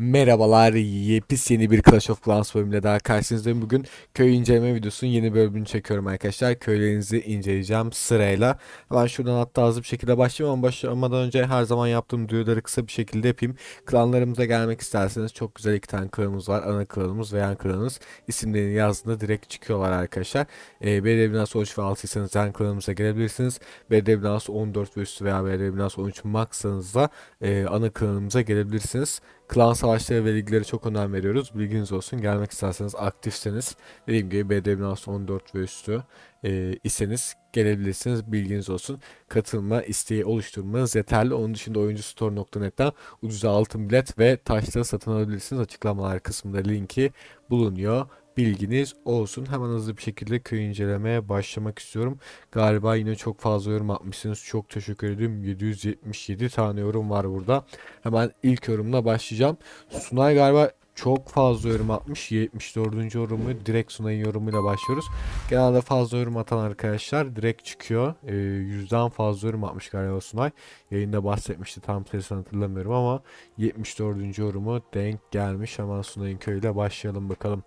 Merhabalar, yepis yeni bir Clash of Clans bölümüyle daha karşınızdayım. Bugün köy inceleme videosunun yeni bölümünü çekiyorum arkadaşlar. Köylerinizi inceleyeceğim sırayla. Hemen şuradan hatta hızlı bir şekilde başlayayım ama başlamadan önce her zaman yaptığım duyuruları kısa bir şekilde yapayım. Klanlarımıza gelmek isterseniz çok güzel iki tane klanımız var. Ana klanımız ve yan klanımız. İsimlerini yazdığında direkt çıkıyorlar arkadaşlar. E, BD Binası 13 ve 6'ysanız yan klanımıza gelebilirsiniz. BD Binası 14 ve üstü veya BD Binası 13 maxsanız e, ana klanımıza gelebilirsiniz. Klan savaşları ve ligleri çok önem veriyoruz. Bilginiz olsun. Gelmek isterseniz aktifseniz dediğim gibi BD Binası 14 ve üstü e, iseniz gelebilirsiniz. Bilginiz olsun. Katılma isteği oluşturmanız yeterli. Onun dışında oyuncustore.net'ten ucuz altın bilet ve taşları satın alabilirsiniz. Açıklamalar kısmında linki bulunuyor. Bilginiz olsun. Hemen hızlı bir şekilde köy incelemeye başlamak istiyorum. Galiba yine çok fazla yorum atmışsınız. Çok teşekkür ederim. 777 tane yorum var burada. Hemen ilk yorumla başlayacağım. Sunay galiba çok fazla yorum atmış. 74. yorumu direkt Sunay'ın yorumuyla başlıyoruz. Genelde fazla yorum atan arkadaşlar direkt çıkıyor. Ee, yüzden fazla yorum atmış galiba Sunay. Yayında bahsetmişti tam sayısını hatırlamıyorum ama 74. yorumu denk gelmiş. Hemen Sunay'ın köyüyle başlayalım bakalım.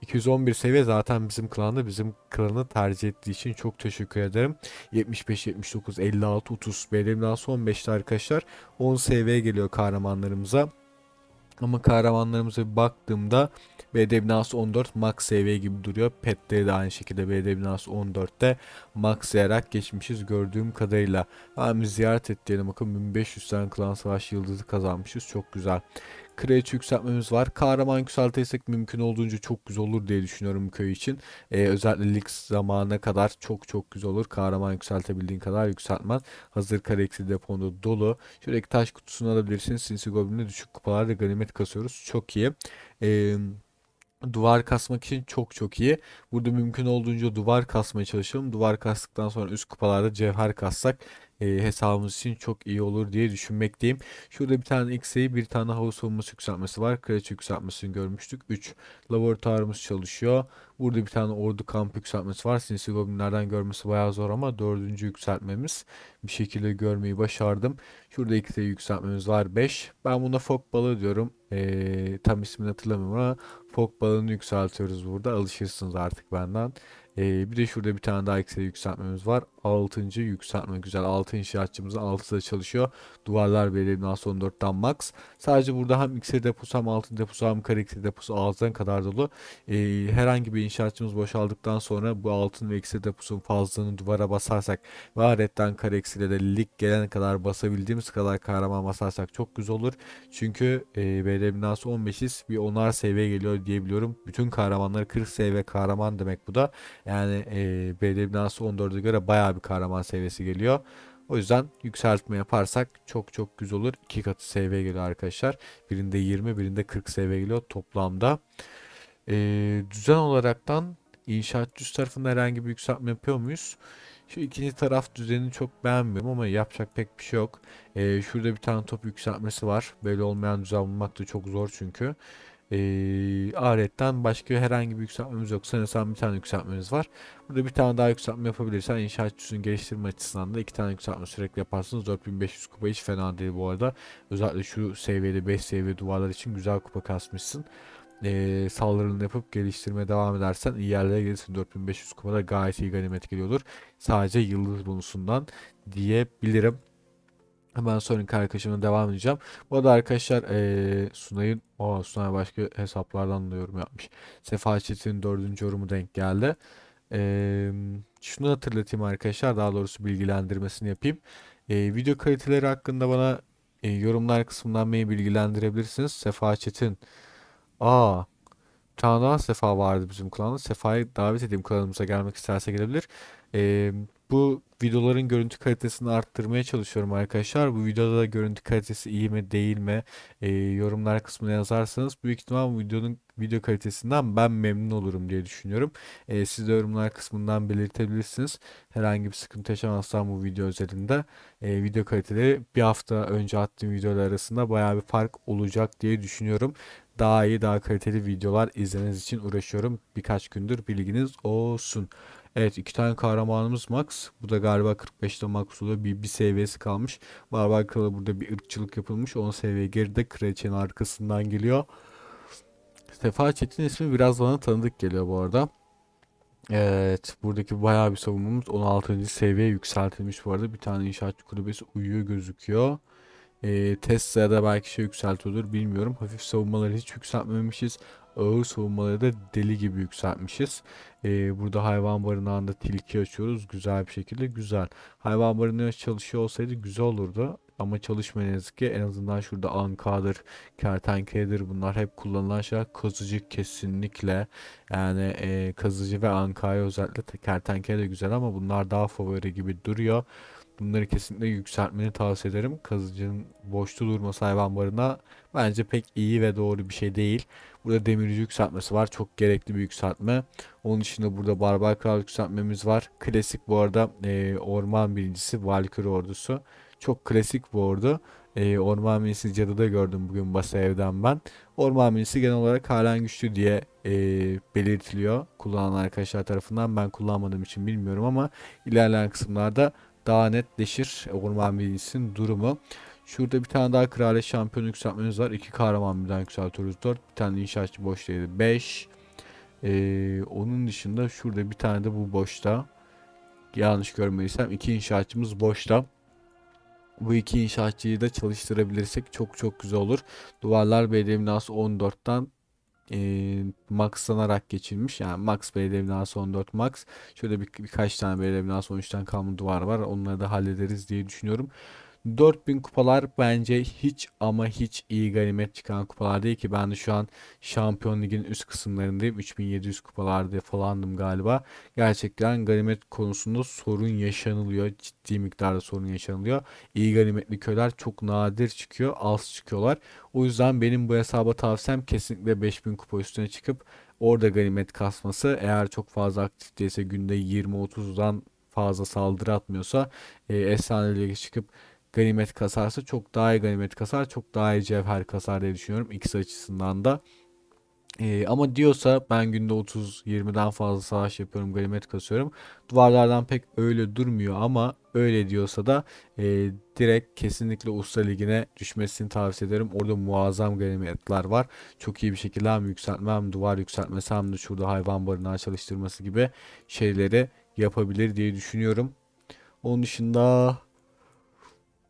211 seviye zaten bizim klanda bizim klanı tercih ettiği için çok teşekkür ederim. 75, 79, 56, 30 benim son 15'te arkadaşlar 10 seviye geliyor kahramanlarımıza. Ama kahramanlarımıza bir baktığımda BD binası 14 max seviye gibi duruyor. Petleri de aynı şekilde BD binası 14'te maxlayarak geçmişiz gördüğüm kadarıyla. Ben bir ziyaret et diyelim bakın 1500 tane klan savaş yıldızı kazanmışız. Çok güzel. Kraliçe yükseltmemiz var. Kahraman yükseltirsek mümkün olduğunca çok güzel olur diye düşünüyorum köy için. Ee, özellikle lig zamanına kadar çok çok güzel olur. Kahraman yükseltebildiğin kadar yükseltmen. Hazır kareksi deponda dolu. Şuradaki taş kutusunu alabilirsiniz. Sinsi Goblin'de düşük kupalarda ganimet kasıyoruz. Çok iyi. Eee Duvar kasmak için çok çok iyi. Burada mümkün olduğunca duvar kasmaya çalışalım. Duvar kastıktan sonra üst kupalarda cevher kassak e, hesabımız için çok iyi olur diye düşünmekteyim. Şurada bir tane X'e bir tane hava savunması yükseltmesi var. Kraliçe yükseltmesini görmüştük. 3. Laboratuvarımız çalışıyor. Burada bir tane ordu kamp yükseltmesi var. Sinsi Goblinlerden görmesi bayağı zor ama dördüncü yükseltmemiz bir şekilde görmeyi başardım. Şurada de yükseltmemiz var 5. Ben buna fok balığı diyorum. Ee, tam ismini hatırlamıyorum ama balığını yükseltiyoruz burada. Alışırsınız artık benden. Ee, bir de şurada bir tane daha ekstra yükseltmemiz var. 6. yükseltme güzel. 6 inşaatçımızın 6'da çalışıyor. Duvarlar belirli nasıl 14'ten max. Sadece burada hem iksir deposu hem altın deposu hem kare iksir deposu ağızdan kadar dolu. Ee, herhangi bir inşaatçımız boşaldıktan sonra bu altın ve iksir deposunun fazlalığını duvara basarsak ve adetten kare iksirle de lig gelene kadar basabildiğimiz kadar kahraman basarsak çok güzel olur. Çünkü e, binası 15'iz bir onar seviye geliyor diyebiliyorum. Bütün kahramanları 40 seviye kahraman demek bu da. Yani e, BD binası 14'e göre bayağı bir kahraman seviyesi geliyor. O yüzden yükseltme yaparsak çok çok güzel olur. İki katı seviye geliyor arkadaşlar. Birinde 20 birinde 40 seviye geliyor toplamda. E, düzen olaraktan inşaat tarafında herhangi bir yükseltme yapıyor muyuz? Şu ikinci taraf düzenini çok beğenmiyorum ama yapacak pek bir şey yok. Ee, şurada bir tane top yükseltmesi var. Böyle olmayan düzen bulmak da çok zor çünkü. Ee, ayetten başka herhangi bir yükseltmemiz yok. Sanırsam bir tane yükseltmemiz var. Burada bir tane daha yükseltme yapabilirsen inşaat düzünü geliştirme açısından da iki tane yükseltme sürekli yaparsınız. 4500 kupa hiç fena değil bu arada. Özellikle şu seviyede 5 seviye duvarlar için güzel kupa kasmışsın e, saldırını yapıp geliştirmeye devam edersen iyi yerlere gelirsin. 4500 kupada gayet iyi ganimet geliyordur. Sadece yıldız bonusundan diyebilirim. Hemen sonraki arkadaşımla devam edeceğim. Bu arada arkadaşlar e, Sunay'ın o Sunay başka hesaplardan da yorum yapmış. Sefa Çetin'in dördüncü yorumu denk geldi. E, şunu hatırlatayım arkadaşlar. Daha doğrusu bilgilendirmesini yapayım. E, video kaliteleri hakkında bana e, yorumlar kısmından beni bilgilendirebilirsiniz. Sefa Çetin Aa, bir tane daha Sefa vardı bizim klanda. Sefa'yı davet edeyim klanımıza gelmek isterse gelebilir. Ee, bu videoların görüntü kalitesini arttırmaya çalışıyorum arkadaşlar. Bu videoda da görüntü kalitesi iyi mi değil mi e, yorumlar kısmına yazarsanız büyük ihtimal bu videonun video kalitesinden ben memnun olurum diye düşünüyorum. E, siz de yorumlar kısmından belirtebilirsiniz. Herhangi bir sıkıntı yaşamazsam bu video özelinde e, video kaliteleri bir hafta önce attığım videolar arasında baya bir fark olacak diye düşünüyorum daha iyi, daha kaliteli videolar izlemeniz için uğraşıyorum. Birkaç gündür bilginiz olsun. Evet iki tane kahramanımız Max. Bu da galiba 45'te max oluyor. Bir, bir seviyesi kalmış. Barbar Kral'a burada bir ırkçılık yapılmış. 10 seviye geride kraliçenin arkasından geliyor. Sefa Çetin ismi biraz bana tanıdık geliyor bu arada. Evet, buradaki bayağı bir savunmamız 16. seviyeye yükseltilmiş bu arada. Bir tane inşaatçı kulübesi uyuyor gözüküyor. Ee, Tesla'da belki şey yükseltiyordur bilmiyorum. Hafif savunmaları hiç yükseltmemişiz. Ağır savunmaları da deli gibi yükseltmişiz. Ee, burada hayvan barınağında tilki açıyoruz. Güzel bir şekilde güzel. Hayvan barınağı çalışıyor olsaydı güzel olurdu. Ama çalışmıyor ne yazık ki. En azından şurada ankadır, kertenkeledir bunlar hep kullanılan şeyler. Kazıcı kesinlikle. Yani e, kazıcı ve ankaya özellikle te- kertenkele de güzel ama bunlar daha favori gibi duruyor. Bunları kesinlikle yükseltmeni tavsiye ederim. Kazıcının boşta durması hayvan barınağı bence pek iyi ve doğru bir şey değil. Burada demirci yükseltmesi var. Çok gerekli bir yükseltme. Onun dışında burada barbar kral yükseltmemiz var. Klasik bu arada e, orman birincisi Valkyrie ordusu. Çok klasik bu ordu. E, orman minisi cadıda gördüm bugün basa evden ben. Orman minisi genel olarak halen güçlü diye e, belirtiliyor kullanan arkadaşlar tarafından. Ben kullanmadığım için bilmiyorum ama ilerleyen kısımlarda daha netleşir orman minisinin durumu. Şurada bir tane daha kraliyet şampiyonu yükseltmemiz var. İki kahraman birden yükseltiyoruz. 4. Bir tane inşaatçı boştaydı. 5. Ee, onun dışında şurada bir tane de bu boşta. Yanlış görmediysem iki inşaatçımız boşta. Bu iki inşaatçıyı da çalıştırabilirsek çok çok güzel olur. Duvarlar binası 14'ten e, maxlanarak geçilmiş. Yani max belediye binası 14 max. Şöyle bir, birkaç tane belediye binası 13'ten kalma duvar var. Onları da hallederiz diye düşünüyorum. 4000 kupalar bence hiç ama hiç iyi ganimet çıkan kupalar değil ki ben de şu an Şampiyon Ligi'nin üst kısımlarındayım. 3700 kupalarda falandım galiba. Gerçekten ganimet konusunda sorun yaşanılıyor. Ciddi miktarda sorun yaşanılıyor. İyi ganimetli köyler çok nadir çıkıyor. Az çıkıyorlar. O yüzden benim bu hesaba tavsiyem kesinlikle 5000 kupa üstüne çıkıp orada ganimet kasması. Eğer çok fazla aktif değilse günde 20-30'dan fazla saldırı atmıyorsa e, efsaneliğe çıkıp ganimet kasarsa çok daha iyi ganimet kasar. Çok daha iyi cevher kasar diye düşünüyorum. X açısından da. Ee, ama diyorsa ben günde 30-20'den fazla savaş yapıyorum, ganimet kasıyorum. Duvarlardan pek öyle durmuyor ama öyle diyorsa da e, direkt kesinlikle Usta Ligi'ne düşmesini tavsiye ederim. Orada muazzam ganimetler var. Çok iyi bir şekilde hem yükseltme hem duvar yükseltmesi hem de şurada hayvan barınağı çalıştırması gibi şeyleri yapabilir diye düşünüyorum. Onun dışında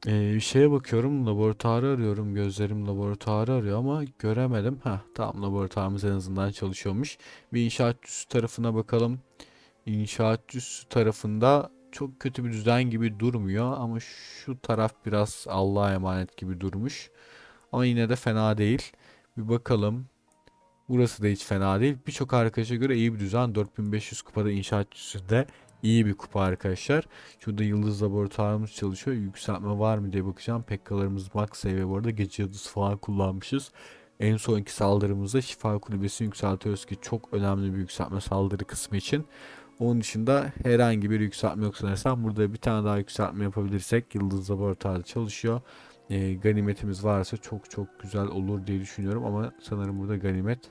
ee, bir şeye bakıyorum laboratuvarı arıyorum gözlerim laboratuvarı arıyor ama göremedim. Ha tamam laboratuvarımız en azından çalışıyormuş. Bir inşaatçısı tarafına bakalım. İnşaatçısı tarafında çok kötü bir düzen gibi durmuyor ama şu taraf biraz Allah'a emanet gibi durmuş. Ama yine de fena değil. Bir bakalım. Burası da hiç fena değil. Birçok arkadaşa göre iyi bir düzen. 4500 kupada inşaatçısı da iyi bir kupa arkadaşlar. Şurada yıldız laboratuvarımız çalışıyor. Yükseltme var mı diye bakacağım. Pekkalarımız max seviye bu arada. Gece yıldız falan kullanmışız. En sonki saldırımızda şifa kulübesini yükseltiyoruz ki çok önemli bir yükseltme saldırı kısmı için. Onun dışında herhangi bir yükseltme yok sanırsam. Burada bir tane daha yükseltme yapabilirsek Yıldız Laboratuvarı çalışıyor. E, ganimetimiz varsa çok çok güzel olur diye düşünüyorum ama sanırım burada ganimet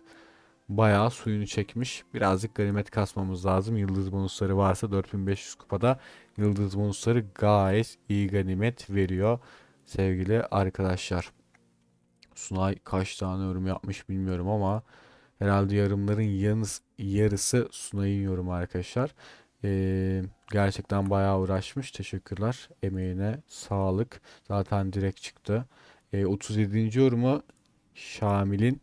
bayağı suyunu çekmiş. Birazcık ganimet kasmamız lazım. Yıldız bonusları varsa 4500 kupada yıldız bonusları gayet iyi ganimet veriyor sevgili arkadaşlar. Sunay kaç tane yorum yapmış bilmiyorum ama herhalde yarımların yarısı, yarısı Sunay'ın yorumu arkadaşlar. Ee, gerçekten bayağı uğraşmış. Teşekkürler. Emeğine sağlık. Zaten direkt çıktı. Ee, 37. yorumu Şamil'in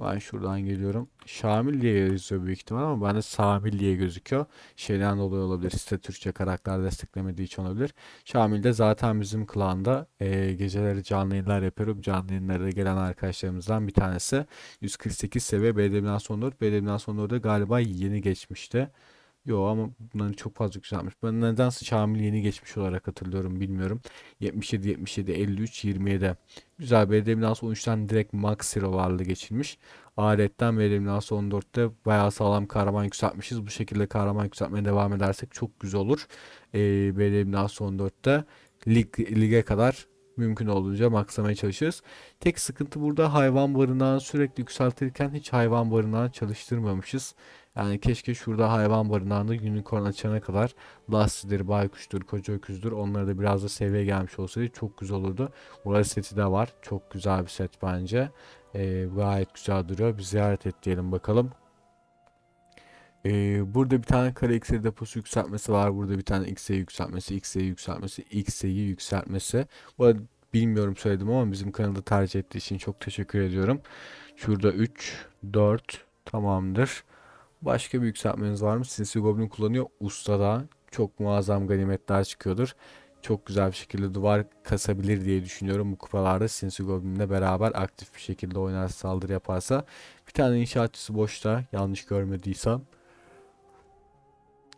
ben şuradan geliyorum. Şamil diye yazıyor büyük ihtimal ama bende Samil diye gözüküyor. Şeyden dolayı olabilir. Site Türkçe karakter desteklemediği için olabilir. Şamil de zaten bizim klanda e, geceleri canlı yayınlar yapıyorum. Canlı yayınlara gelen arkadaşlarımızdan bir tanesi. 148 seviye Binası 14. BD Binası 14'de galiba yeni geçmişti. Yo ama bunların çok fazla yükselmiş. Ben nedense Şamil yeni geçmiş olarak hatırlıyorum bilmiyorum. 77, 77, 53, 27. Güzel BD binası 13'ten direkt Max Zero varlığı geçilmiş. Aletten BD binası 14'te bayağı sağlam kahraman yükseltmişiz. Bu şekilde kahraman yükseltmeye devam edersek çok güzel olur. Ee, BD binası 14'te lig, lige kadar mümkün olduğunca maxlamaya çalışırız. Tek sıkıntı burada hayvan barınağını sürekli yükseltirken hiç hayvan barınağını çalıştırmamışız. Yani keşke şurada hayvan barınağında unicorn açana kadar lastidir, baykuştur, koca öküzdür onlara da biraz da seviye gelmiş olsaydı çok güzel olurdu. Burada seti de var. Çok güzel bir set bence. Ee, gayet güzel duruyor. Bir ziyaret et diyelim bakalım. Ee, burada bir tane kare iksir deposu yükseltmesi var. Burada bir tane XE yükseltmesi, XE yükseltmesi, XE'yi yükseltmesi. Bu arada bilmiyorum söyledim ama bizim kanalı tercih ettiği için çok teşekkür ediyorum. Şurada 3, 4 tamamdır. Başka bir yükseltmeniz var mı? Sinsi Goblin kullanıyor. Ustada çok muazzam ganimetler çıkıyordur. Çok güzel bir şekilde duvar kasabilir diye düşünüyorum bu kupalarda. Sinsi Goblin'le beraber aktif bir şekilde oynarsa saldırı yaparsa. Bir tane inşaatçısı boşta yanlış görmediysem.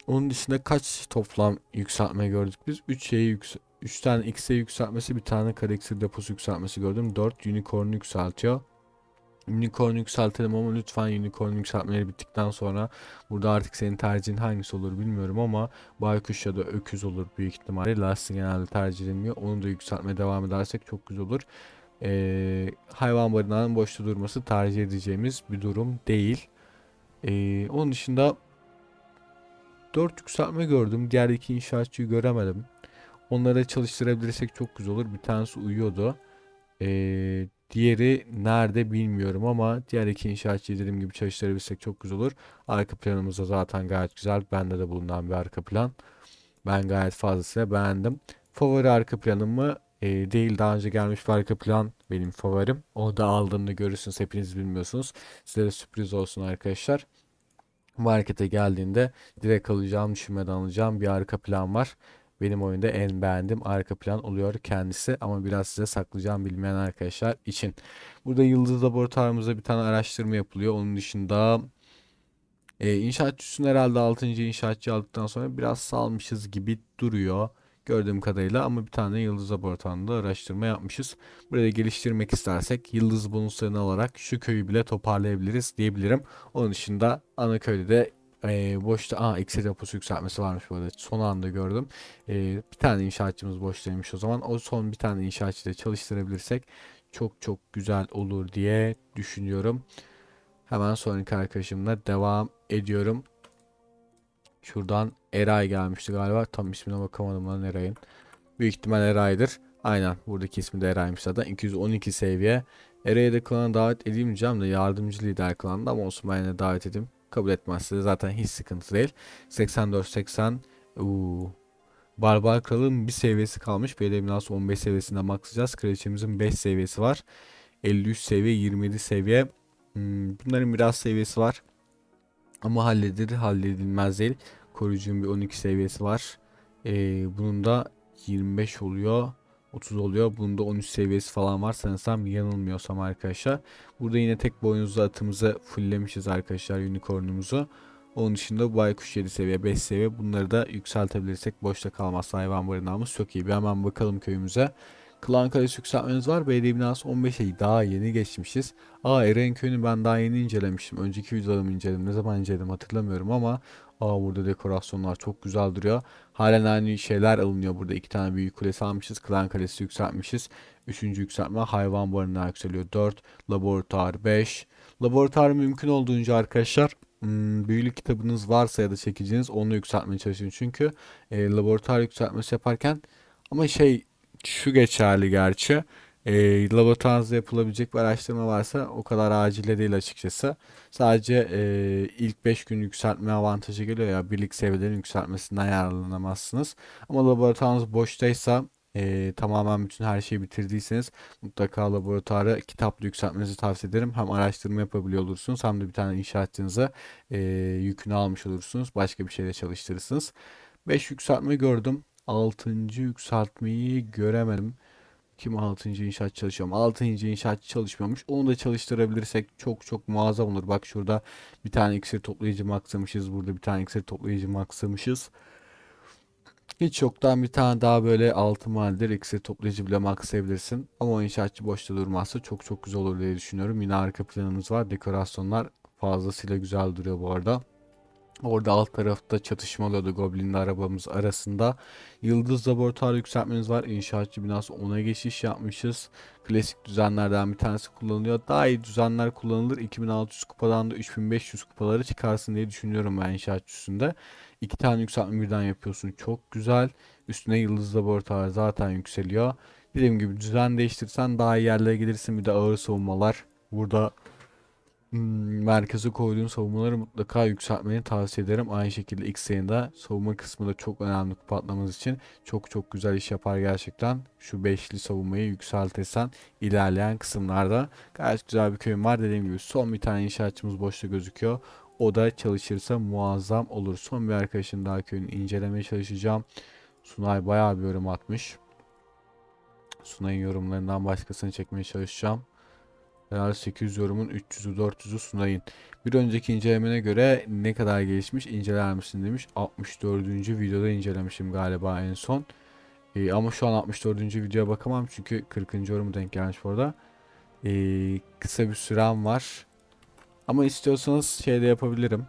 Onun dışında kaç toplam yükseltme gördük biz? 3 şeyi yüksel 3 tane X'e yükseltmesi, bir tane iksir deposu yükseltmesi gördüm. 4 unicorn yükseltiyor. Unicorn yükseltelim ama lütfen unicorn yükseltmeleri bittikten sonra burada artık senin tercihin hangisi olur bilmiyorum ama baykuş ya da öküz olur büyük ihtimalle. Lastik genelde tercih edilmiyor. Onu da yükseltmeye devam edersek çok güzel olur. Ee, hayvan barınağının boşta durması tercih edeceğimiz bir durum değil. Ee, onun dışında 4 yükseltme gördüm. Diğer iki inşaatçıyı göremedim. Onları çalıştırabilirsek çok güzel olur. Bir tanesi uyuyordu. Ee, diğeri nerede bilmiyorum ama diğer iki inşaatçıyı dediğim gibi çalıştırabilsek çok güzel olur. Arka planımız da zaten gayet güzel. Bende de bulunan bir arka plan. Ben gayet fazlasıyla beğendim. Favori arka planım mı? Ee, değil daha önce gelmiş bir arka plan benim favorim. Onu da aldığımda görürsünüz. Hepiniz bilmiyorsunuz. Size de sürpriz olsun arkadaşlar. Markete geldiğinde direkt alacağım, düşünmeden alacağım bir arka plan var. Benim oyunda en beğendiğim arka plan oluyor kendisi ama biraz size saklayacağım bilmeyen arkadaşlar için. Burada Yıldız Laboratuvarımızda bir tane araştırma yapılıyor. Onun dışında e, inşaatçısını herhalde 6. inşaatçı aldıktan sonra biraz salmışız gibi duruyor. Gördüğüm kadarıyla ama bir tane Yıldız Laboratuvarı'nda araştırma yapmışız. Burayı geliştirmek istersek Yıldız bonuslarını alarak şu köyü bile toparlayabiliriz diyebilirim. Onun dışında ana köyde de e, boşta aa eksi deposu yükseltmesi varmış bu arada. Son anda gördüm. E, bir tane inşaatçımız boştaymış o zaman. O son bir tane inşaatçıyı da çalıştırabilirsek çok çok güzel olur diye düşünüyorum. Hemen sonraki arkadaşımla devam ediyorum. Şuradan Eray gelmişti galiba. Tam ismine bakamadım lan Eray'ın. Büyük ihtimal Eray'dır. Aynen buradaki ismi de Eray'mış zaten. 212 seviye. Eray'ı da klana davet edeyim diyeceğim de yardımcı lider klanında ama olsun ben yine davet edeyim. Kabul etmezse zaten hiç sıkıntı değil. 84-80 Uuu. Barbar Kral'ın bir seviyesi kalmış. Belediye binası 15 seviyesinde maxlayacağız. Kraliçemizin 5 seviyesi var. 53 seviye, 27 seviye. Hmm, bunların biraz seviyesi var. Ama halledilir, halledilmez değil. Koruyucunun bir 12 seviyesi var. Ee, bunun da 25 oluyor. 30 oluyor. Bunun da 13 seviyesi falan var sanırsam yanılmıyorsam arkadaşlar. Burada yine tek boynuzlu atımızı fulllemişiz arkadaşlar unicornumuzu. Onun dışında baykuş 7 seviye 5 seviye bunları da yükseltebilirsek boşta kalmazsa hayvan barınağımız çok iyi. Bir hemen bakalım köyümüze. Klan kalesi yükseltmemiz var. Belediye binası 15'e daha yeni geçmişiz. Aa Eren köyünü ben daha yeni incelemiştim. Önceki videolarımı inceledim. Ne zaman inceledim hatırlamıyorum ama Aa burada dekorasyonlar çok güzel duruyor. Halen aynı şeyler alınıyor burada. iki tane büyük kulesi almışız. Klan kalesi yükseltmişiz. Üçüncü yükseltme hayvan barınağı yükseliyor. 4. Laboratuvar 5. Laboratuvar mümkün olduğunca arkadaşlar hmm, büyülük kitabınız varsa ya da çekiciniz onu yükseltmeye çalışın. Çünkü e, laboratuvar yükseltmesi yaparken ama şey şu geçerli gerçi. E, laboratuvarınızda yapılabilecek bir araştırma varsa o kadar acile değil açıkçası. Sadece e, ilk 5 gün yükseltme avantajı geliyor ya birlik seviyelerin yükseltmesinden yararlanamazsınız. Ama laboratuvarınız boştaysa e, tamamen bütün her şeyi bitirdiyseniz mutlaka laboratuvarı kitapla yükseltmenizi tavsiye ederim. Hem araştırma yapabiliyor olursunuz hem de bir tane inşaatçınıza e, yükünü almış olursunuz. Başka bir şeyle çalıştırırsınız. 5 yükseltme gördüm. 6. yükseltmeyi göremedim. Kim 6. inşaat çalışıyor? 6. inşaat çalışmıyormuş. Onu da çalıştırabilirsek çok çok muazzam olur. Bak şurada bir tane iksir toplayıcı maksamışız. Burada bir tane iksir toplayıcı maksamışız. Hiç yoktan bir tane daha böyle altı mahalledir iksir toplayıcı bile maksayabilirsin. Ama o inşaatçı boşta durmazsa çok çok güzel olur diye düşünüyorum. Yine arka planımız var. Dekorasyonlar fazlasıyla güzel duruyor bu arada. Orada alt tarafta çatışma oluyordu Goblin'le arabamız arasında. Yıldız laboratuvar yükseltmeniz var. İnşaatçı binası ona geçiş yapmışız. Klasik düzenlerden bir tanesi kullanılıyor. Daha iyi düzenler kullanılır. 2600 kupadan da 3500 kupaları çıkarsın diye düşünüyorum ben inşaatçı üstünde. İki tane yükseltme birden yapıyorsun. Çok güzel. Üstüne yıldız laboratuvar zaten yükseliyor. Dediğim gibi düzen değiştirsen daha iyi yerlere gelirsin. Bir de ağır savunmalar. Burada merkeze koyduğun savunmaları mutlaka yükseltmeni tavsiye ederim. Aynı şekilde X yayında savunma kısmı da çok önemli patlamanız için. Çok çok güzel iş yapar gerçekten. Şu beşli savunmayı yükseltirsen ilerleyen kısımlarda gayet güzel bir köyüm var. Dediğim gibi son bir tane inşaatçımız boşta gözüküyor. O da çalışırsa muazzam olur. Son bir arkadaşın daha köyünü incelemeye çalışacağım. Sunay bayağı bir yorum atmış. Sunay'ın yorumlarından başkasını çekmeye çalışacağım. Herhalde 800 yorumun 300'ü 400'ü Sunay'ın. Bir önceki incelemene göre ne kadar gelişmiş inceler misin demiş. 64. videoda incelemişim galiba en son. Ee, ama şu an 64. videoya bakamam çünkü 40. yorumu denk gelmiş bu arada. Ee, kısa bir sürem var. Ama istiyorsanız şey de yapabilirim.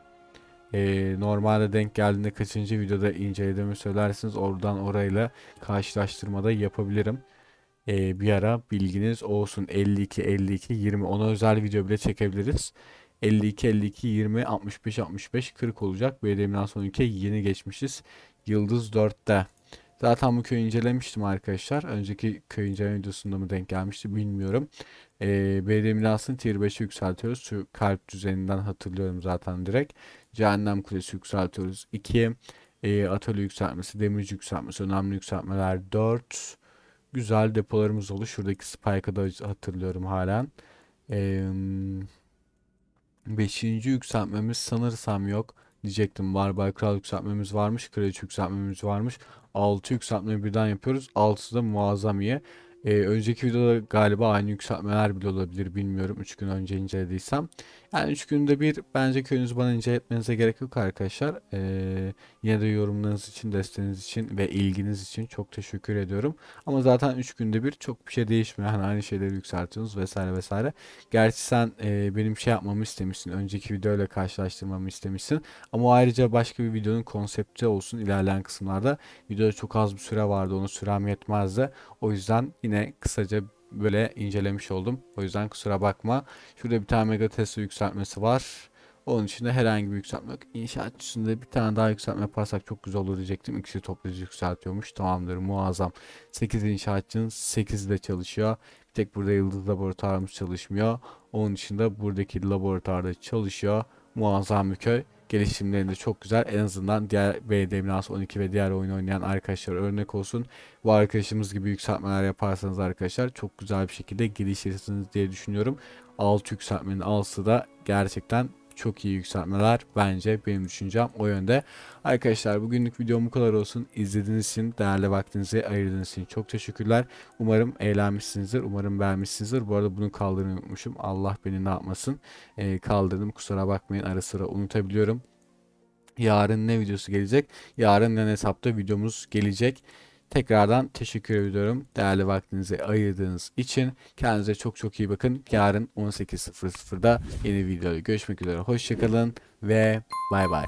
Ee, normalde denk geldiğinde kaçıncı videoda incelediğimi söylersiniz. Oradan orayla karşılaştırmada yapabilirim. Ee, bir ara bilginiz olsun 52 52 20 ona özel video bile çekebiliriz. 52 52 20 65 65 40 olacak. Belediyemden son ülke yeni geçmişiz. Yıldız 4'te. Zaten bu köyü incelemiştim arkadaşlar. Önceki köy inceleme videosunda mı denk gelmişti bilmiyorum. Ee, belediye binasını tier 5'e yükseltiyoruz. Şu kalp düzeninden hatırlıyorum zaten direkt. Cehennem kulesi yükseltiyoruz. 2. E, atölye yükseltmesi, demirci yükseltmesi, önemli yükseltmeler 4 güzel depolarımız oldu. Şuradaki Spike'ı da hatırlıyorum halen. Ee, beşinci yükseltmemiz sanırsam yok. Diyecektim Barbar Kral yükseltmemiz varmış. Kraliçe yükseltmemiz varmış. 6 yükseltmeyi birden yapıyoruz. 6'sı da muazzam iyi. Ee, önceki videoda galiba aynı yükseltmeler bile olabilir bilmiyorum 3 gün önce incelediysem. Yani 3 günde bir bence köyünüzü bana inceletmenize gerek yok arkadaşlar. Ee, yine de yorumlarınız için, desteğiniz için ve ilginiz için çok teşekkür ediyorum. Ama zaten 3 günde bir çok bir şey değişmiyor. Hani aynı şeyleri yükseltiyorsunuz vesaire vesaire. Gerçi sen e, benim şey yapmamı istemişsin. Önceki videoyla karşılaştırmamı istemişsin. Ama ayrıca başka bir videonun konsepti olsun ilerleyen kısımlarda. Videoda çok az bir süre vardı. Onu sürem yetmezdi. O yüzden yine kısaca böyle incelemiş oldum. O yüzden kusura bakma. Şurada bir tane mega Tesla yükseltmesi var. Onun içinde herhangi bir yükseltme yok. İnşaat bir tane daha yükseltme yaparsak çok güzel olur diyecektim. İkisi toplayıcı yükseltiyormuş. Tamamdır muazzam. 8 inşaatçının 8'i de çalışıyor. Bir tek burada yıldız laboratuvarımız çalışmıyor. Onun dışında buradaki laboratuvarda çalışıyor. Muazzam bir köy gelişimlerinde çok güzel. En azından diğer BD Minas 12 ve diğer oyun oynayan arkadaşlar örnek olsun. Bu arkadaşımız gibi yükseltmeler yaparsanız arkadaşlar çok güzel bir şekilde gelişirsiniz diye düşünüyorum. Alt yükseltmenin altısı da gerçekten çok iyi yükseltmeler bence benim düşüncem o yönde. Arkadaşlar bugünlük videom bu kadar olsun. İzlediğiniz için, değerli vaktinizi ayırdığınız için çok teşekkürler. Umarım eğlenmişsinizdir. Umarım beğenmişsinizdir. Bu arada bunu kaldırmayı unutmuşum. Allah beni ne yapmasın. Ee, kaldırdım kusura bakmayın ara sıra unutabiliyorum. Yarın ne videosu gelecek? Yarın ne hesapta videomuz gelecek. Tekrardan teşekkür ediyorum değerli vaktinizi ayırdığınız için. Kendinize çok çok iyi bakın. Yarın 18.00'da yeni videoda görüşmek üzere. Hoşçakalın ve bay bay.